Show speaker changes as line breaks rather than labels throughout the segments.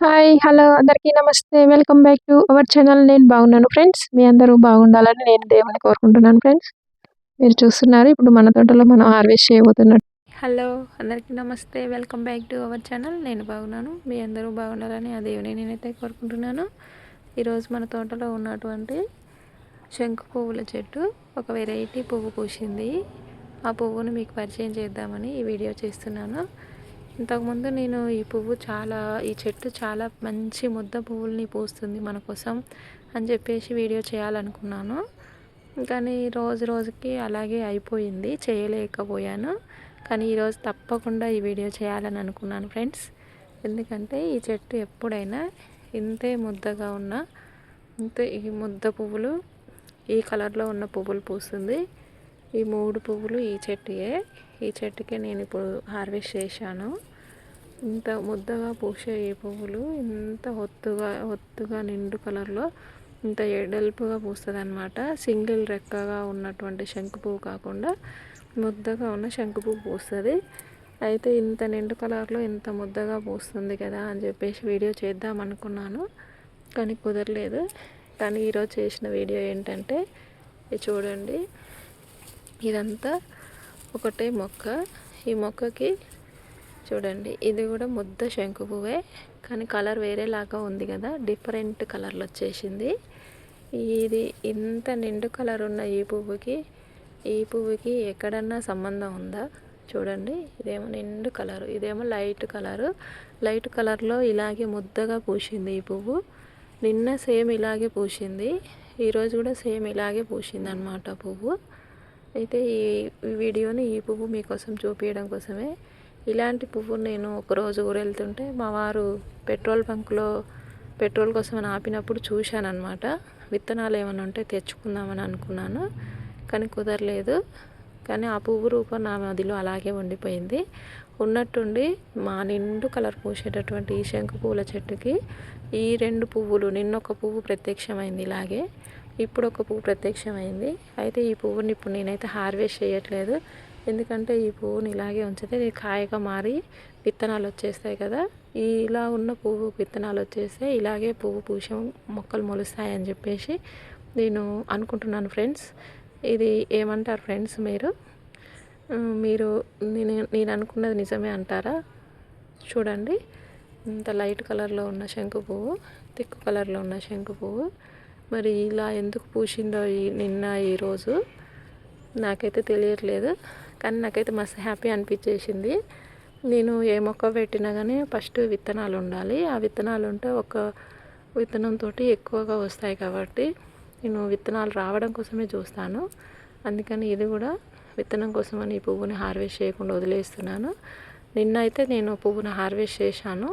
Hi hello అందరికీ నమస్తే. Welcome back to our channel నేను బాగున్నాను ఫ్రెండ్స్ మీ అందరూ బాగుండాలని నేను దేవుని కోరుకుంటున్నాను ఫ్రెండ్స్ మీరు చూస్తున్నారు ఇప్పుడు మన తోటలో మనం హార్వెస్ట్ చేయబోతున్నట్టు. హలో అందరికీ నమస్తే. Welcome back to our channel నేను బాగున్నాను మీ అందరూ బాగుండాలని ఆ దేవుని నేనైతే కోరుకుంటున్నాను. ఈరోజు మన తోటలో ఉన్నటువంటి శంకు పువ్వుల చెట్టు ఒక వెరైటీ పువ్వు పూసింది. ఆ పువ్వును మీకు పరిచయం చేద్దామని ఈ వీడియో చేస్తున్నాను. ఇంతకుముందు నేను ఈ పువ్వు చాలా ఈ చెట్టు చాలా మంచి ముద్ద పువ్వుల్ని పూస్తుంది మన కోసం అని చెప్పేసి వీడియో చేయాలనుకున్నాను. కానీ రోజు రోజుకి అలాగే అయిపోయింది చేయలేకపోయాను. కానీ ఈరోజు తప్పకుండా ఈ వీడియో చేయాలని అనుకున్నాను ఫ్రెండ్స్. ఎందుకంటే ఈ చెట్టు ఎప్పుడైనా ఇంతే ముద్దగా ఉన్న ఇంతే ఈ ముద్ద పువ్వులు ఈ కలర్లో ఉన్న పువ్వులు పూస్తుంది. ఈ మూడు పువ్వులు ఈ చెట్టుయే. ఈ చెట్టుకే నేను ఇప్పుడు హార్వెస్ట్ చేశాను. ఇంత ముద్దగా పూసే ఈ పువ్వులు ఇంత ఒత్తుగా ఒత్తుగా నిండు కలర్లో ఇంత ఎడల్పుగా పూస్తుంది అనమాట సింగిల్ రెక్కగా ఉన్నటువంటి శంకు పువ్వు కాకుండా ముద్దగా ఉన్న శంకు పువ్వు పూస్తుంది. అయితే ఇంత నిండు కలర్లో ఇంత ముద్దగా పూస్తుంది కదా అని చెప్పేసి వీడియో చేద్దాం అనుకున్నాను కానీ కుదరలేదు. కానీ ఈరోజు చేసిన వీడియో ఏంటంటే చూడండి. ఇదంతా ఒకటే మొక్క. ఈ మొక్కకి చూడండి ఇది కూడా ముద్ద శంకు పువ్వే కానీ కలర్ వేరేలాగా ఉంది కదా డిఫరెంట్ కలర్లు వచ్చేసింది. ఇది ఇంత నిండు కలర్ ఉన్న ఈ పువ్వుకి ఈ పువ్వుకి ఎక్కడన్నా సంబంధం ఉందా? చూడండి ఇదేమో నిండు కలరు ఇదేమో లైట్ కలరు. లైట్ కలర్లో ఇలాగే ముద్దగా పూసింది ఈ పువ్వు. నిన్న సేమ్ ఇలాగే పూసింది ఈరోజు కూడా సేమ్ ఇలాగే పూసింది అనమాట పువ్వు. అయితే ఈ వీడియోని ఈ పువ్వు మీకోసం చూపించడం కోసమే. ఇలాంటి పువ్వు నేను ఒకరోజు ఊరెళ్తుంటే వెళ్తుంటే మా వారు పెట్రోల్ బంక్లో పెట్రోల్ కోసం అని ఆపినప్పుడు చూశానమాట విత్తనాలు ఏమైనా ఉంటే తెచ్చుకుందామని అనుకున్నాను కానీ కుదరలేదు. కానీ ఆ పువ్వు రూపం నా మదిలో అలాగే ఉండిపోయింది. ఉన్నట్టుండి మా నిండు కలర్ పూసేటటువంటి ఈ శంకు పువ్వుల చెట్టుకి ఈ రెండు పువ్వులు నిన్నొక పువ్వు ప్రత్యక్షమైంది ఇలాగే. ఇప్పుడు ఒక పువ్వు ప్రత్యక్షమైంది. అయితే ఈ పువ్వుని ఇప్పుడు నేనైతే హార్వెస్ట్ చేయట్లేదు. ఎందుకంటే ఈ పువ్వుని ఇలాగే ఉంచితే కాయగా మారి విత్తనాలు వచ్చేస్తాయి కదా. ఇలా ఉన్న పువ్వు విత్తనాలు వచ్చేస్తే ఇలాగే పువ్వు పూసే మొక్కలు మొలుస్తాయని చెప్పేసి నేను అనుకుంటున్నాను ఫ్రెండ్స్. ఇది ఏమంటారు ఫ్రెండ్స్ మీరు? మీరు నేను నేను అనుకున్నది నిజమే అంటారా? చూడండి. ఇంత లైట్ కలర్లో ఉన్న శంకు పువ్వు తిక్కు కలర్లో ఉన్న శంకు పువ్వు. మరి ఇలా ఎందుకు పూసిందో ఈ నిన్న ఈరోజు నాకైతే తెలియట్లేదు. కానీ నాకైతే మస్తు హ్యాపీ అనిపించేసింది. నేను ఏ మొక్క పెట్టినా కానీ ఫస్ట్ విత్తనాలు ఉండాలి. ఆ విత్తనాలు ఉంటే ఒక విత్తనంతో ఎక్కువగా వస్తాయి కాబట్టి నేను విత్తనాలు రావడం కోసమే చూస్తాను. అందుకని ఇది కూడా విత్తనం కోసమని ఈ పువ్వుని హార్వెస్ట్ చేయకుండా వదిలేస్తున్నాను. నిన్న అయితే నేను పువ్వుని హార్వెస్ట్ చేశాను.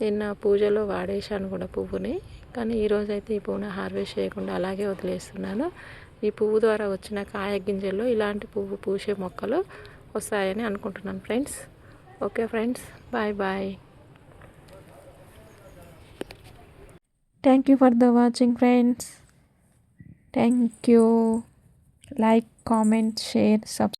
నిన్న పూజలో వాడేశాను కూడా పువ్వుని. కానీ ఈరోజు అయితే ఈ పువ్వును హార్వెస్ట్ చేయకుండా అలాగే వదిలేస్తున్నాను. ఈ పువ్వు ద్వారా వచ్చిన కాయ ఇలాంటి పువ్వు పూసే మొక్కలు వస్తాయని అనుకుంటున్నాను friends. Okay friends bye bye. Thank you for the watching friends thank you like comment share sub